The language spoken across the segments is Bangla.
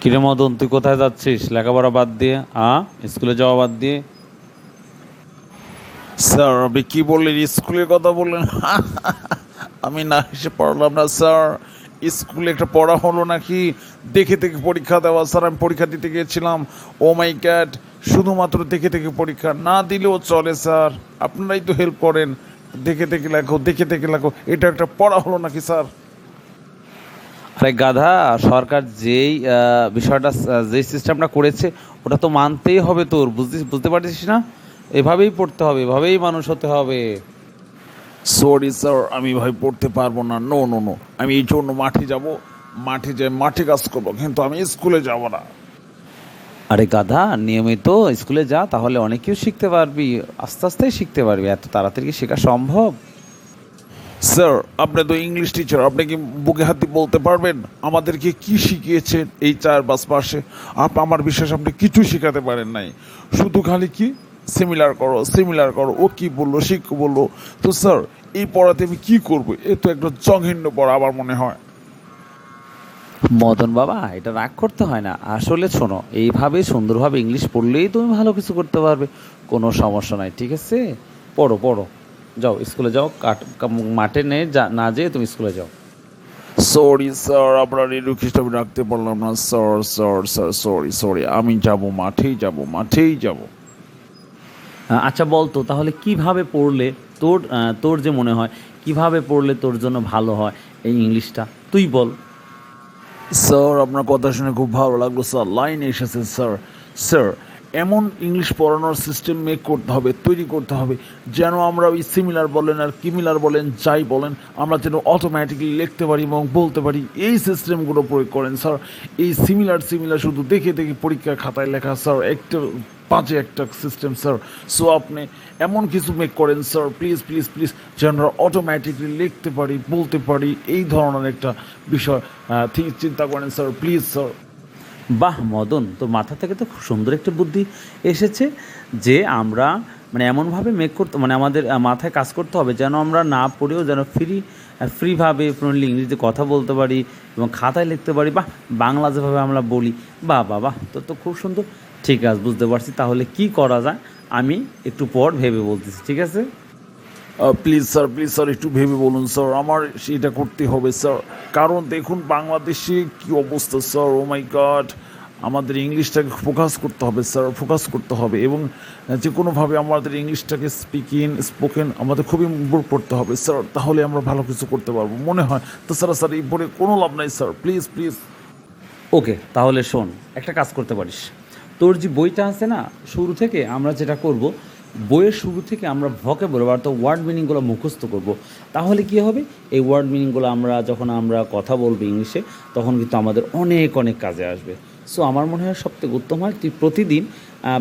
কিরে মদন, তুই কোথায় যাচ্ছিস? লেখাপড়া বাদ দিয়ে, আ? স্কুলে যাওয়া বাদ দিয়ে? স্যার, আপনি কি বললেন? স্কুলের কথা বললেন? আমি না এসে পড়লাম না, স্যার। স্কুলে একটা পড়া হলো নাকি? দেখে দেখে পরীক্ষা দেওয়া, স্যার, আমি পরীক্ষা দিতে গিয়েছিলাম। ও মাই ক্যাট শুধুমাত্র দেখে দেখে পরীক্ষা না দিলেও চলে, স্যার। আপনারাই তো হেল্প করেন। দেখে দেখে লেখো, দেখে দেখে লেখো। এটা একটা পড়া হলো নাকি, স্যার? আরে গাধা সরকার যেই বিষয়টা যেই সিস্টেমটা করেছে ওটা তো মানতেই হবে তোর বুঝতে বুঝতে পারছিস না? এভাবেই পড়তে হবে এভাবেই মানুষ হতে হবে। সরি স্যার আমি ভাই পড়তে পারব না। নো নো নো আমি এই জন্য মাঠে যাব মাঠে যাই মাঠে কাজ করব কিন্তু আমি স্কুলে যাব না। আরে গাধা নিয়মিত স্কুলে যা তাহলে অনেক কিছু শিখতে পারবি আস্তে আস্তেই শিখতে পারবি এত তাড়াতাড়ি কি শেখা সম্ভব? স্যার আপনি তো ইংলিশ টিচার আপনি কি বুকে হাতি বলতে পারবেন? আমাদেরকে কি শিখিয়েছেন এই চার পাঁচ মাসে আপ, আমার বিশ্বাস আপনি কিছু শেখাতে পারেন নাই। শুধু খালি কি? সিমিলার করো সিমিলার করো। ও কি বলল, সে কি বলল? তো স্যার এই পড়াতে আমি কি করব? এ তো একটা জঘন্য পড়া আমার মনে হয়। মদন বাবা, এটা রাগ করতে হয় না। আসলে শোনো, এইভাবে সুন্দরভাবে ইংলিশ পড়লেই তুমি ভালো কিছু করতে পারবে। কোনো সমস্যা নাই, ঠিক আছে? পড়ো পড়ো। যাও স্কুলে যাও কাট মাঠে নে যা- না যেয়ে তুমি স্কুলে যাও। সরি স্যার আপনার এডুকেশন আমি রাখতে পারলাম না। Sir sir sir sorry sorry আমি যাব মাঠেই যাব মাঠেই যাব। আচ্ছা বল তো তাহলে কীভাবে পড়লে তোর তোর যে মনে হয় কীভাবে পড়লে তোর জন্য ভালো হয় এই ইংলিশটা? তুই বল। স্যার আপনার কথা শুনে খুব ভালো লাগল স্যার লাইন এসেছে স্যার স্যার এমন ইংলিশ পড়ানোর সিস্টেম মেক করতে হবে, তৈরি করতে হবে, যেন আমরা ওই সিমিলার বলেন আর কিমিলার বলেন, যাই বলেন, আমরা যেন অটোমেটিকলি লিখতে পারি এবং বলতে পারি। এই সিস্টেমগুলো প্রয়োগ করেন স্যার এই সিমিলার সিমিলার শুধু দেখে দেখে পরীক্ষার খাতায় লেখা স্যার একটা পাঁচে একটা সিস্টেম স্যার সো আপনি এমন কিছু মেক করেন স্যার প্লিজ প্লিজ প্লিজ যেন অটোমেটিকলি লিখতে পারি, বলতে পারি। এই ধরনের একটা বিষয় চিন্তা করেন স্যার প্লিজ স্যার বাহ, মদন, তো মাথা থেকে তো খুব সুন্দর একটা বুদ্ধি এসেছে যে আমরা মানে এমনভাবে মেক করতে মানে আমাদের মাথায় কাজ করতে হবে যেন আমরা না পড়েও যেন ফ্রি ফ্রিভাবে ফ্রেন্ডলি ইংরেজিতে কথা বলতে পারি এবং খাতায় লিখতে পারি। বাহ, বাংলা যেভাবে আমরা বলি, বাহ বা বাহ, তো তো খুব সুন্দর। ঠিক আছে, বুঝতে পারছি। তাহলে কি করা যায়? আমি একটু পর ভেবে বলতেছি, ঠিক আছে? প্লিজ স্যার প্লিজ স্যার একটু ভেবে বলুন স্যার আমার সেটা করতে হবে স্যার কারণ দেখুন, বাংলাদেশে কি অবস্থা স্যার ও মাই গড আমাদের ইংলিশটাকে ফোকাস করতে হবে স্যার ফোকাস করতে হবে এবং যে কোনোভাবে আমাদের ইংলিশটাকে স্পিকিং স্পোকেন আমাদের খুবই ইম্প্রুভ করতে হবে স্যার তাহলে আমরা ভালো কিছু করতে পারব। মনে হয়, তো স্যার স্যার এই পরে কোনো লাভ নাই স্যার প্লিজ প্লিজ ওকে তাহলে শোন, একটা কাজ করতে পারিস। তোর যে বইটা আছে না, শুরু থেকে আমরা যেটা করব বইয়ের শুরু থেকে আমরা ভকেবল অর্থাৎ ওয়ার্ড মিনিংগুলো মুখস্থ করব। তাহলে কি হবে? এই ওয়ার্ড মিনিংগুলো আমরা যখন আমরা কথা বলব ইংলিশে, তখন কিন্তু আমাদের অনেক অনেক কাজে আসবে। সো আমার মনে হয় সবথেকে উত্তম হয় তুই প্রতিদিন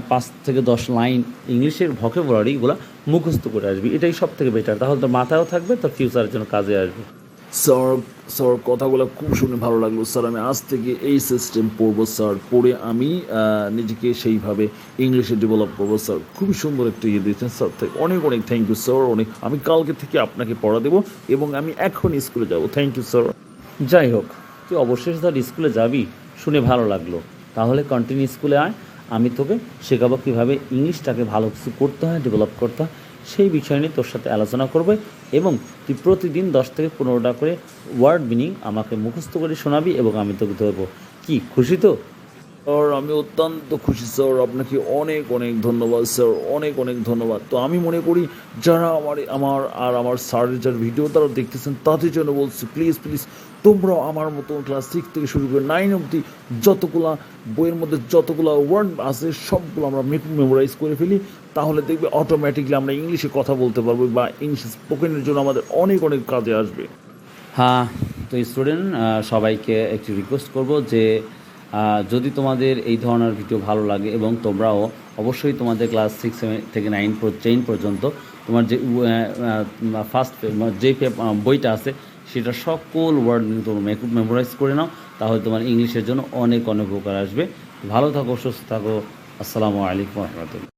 পাঁচ থেকে দশ লাইন ইংলিশের ভকেবুলারিগুলো মুখস্থ করে আসবি। এটাই সব থেকে বেটার তাহলে তোর মাথায়ও থাকবে, তোর ফিউচারের জন্য কাজে আসবে। স্যার স্যার, কথাগুলো খুব শুনে ভালো লাগল। স্যার, আমি আজ থেকে এই সিস্টেম পড়ব, স্যার। পড়ে আমি নিজেকে সেইভাবে ইংলিশে ডেভেলপ করব, স্যার। খুবই সুন্দর একটা ইয়ে দিয়েছেন, স্যার। অনেক অনেক থ্যাংক ইউ স্যার। অনেক, আমি কালকে থেকে আপনাকে পড়া দেবো এবং আমি এখন স্কুলে যাব। থ্যাংক ইউ স্যার যাই হোক, তুই অবশেষ ধর স্কুলে যাবি, শুনে ভালো লাগল। তাহলে কন্টিনিউ স্কুলে আয়। আমি তোকে শেখাবো কীভাবে ইংলিশটাকে ভালো কিছু করতে হয় ডেভেলপ করতে হয়। সেই বিষয় নিয়ে তোর সাথে আলোচনা করবে এবং তুই প্রতিদিন দশ থেকে পনেরোটা করে ওয়ার্ড মিনিং আমাকে মুখস্থ করে শোনাবি এবং আমি তোকে ধরবো। কি, খুশি তো? স্যার, আমি অত্যন্ত খুশি, স্যার। আপনাকে অনেক অনেক ধন্যবাদ, স্যার। অনেক অনেক ধন্যবাদ। তো আমি মনে করি, যারা আমার আমার আর আমার স্যারের যার ভিডিও তারা দেখতেছেন, তাদের জন্য বলছি প্লিজ প্লিজ তোমরাও আমার মতো ক্লাস সিক্স থেকে শুরু করে নাইন অবধি যতগুলা বইয়ের মধ্যে যতগুলো ওয়ার্ড আছে, সবগুলো আমরা মেমোরাইজ করে ফেলি। তাহলে দেখবে অটোমেটিকলি আমরা ইংলিশে কথা বলতে পারব বা ইংলিশ স্পোকেনের জন্য আমাদের অনেক অনেক কাজে আসবে। হ্যাঁ তো স্টুডেন্ট সবাইকে একটু রিকোয়েস্ট করব যে যদি তোমাদের এই ধরনের ভিডিও ভালো লাগে এবং তোমরাও অবশ্যই তোমাদের ক্লাস সিক্স থেকে নাইন টেন পর্যন্ত তোমার যে ফার্স্ট যে বইটা আছে, সেটা সকল ওয়ার্ড তোমরা মেমোরাইজ করে নাও, তাহলে তোমার ইংলিশের জন্য অনেক অনেক উপকার আসবে। ভালো থাকো, সুস্থ থাকো। আসসালামু আলাইকুম রহমতুল্লাহ।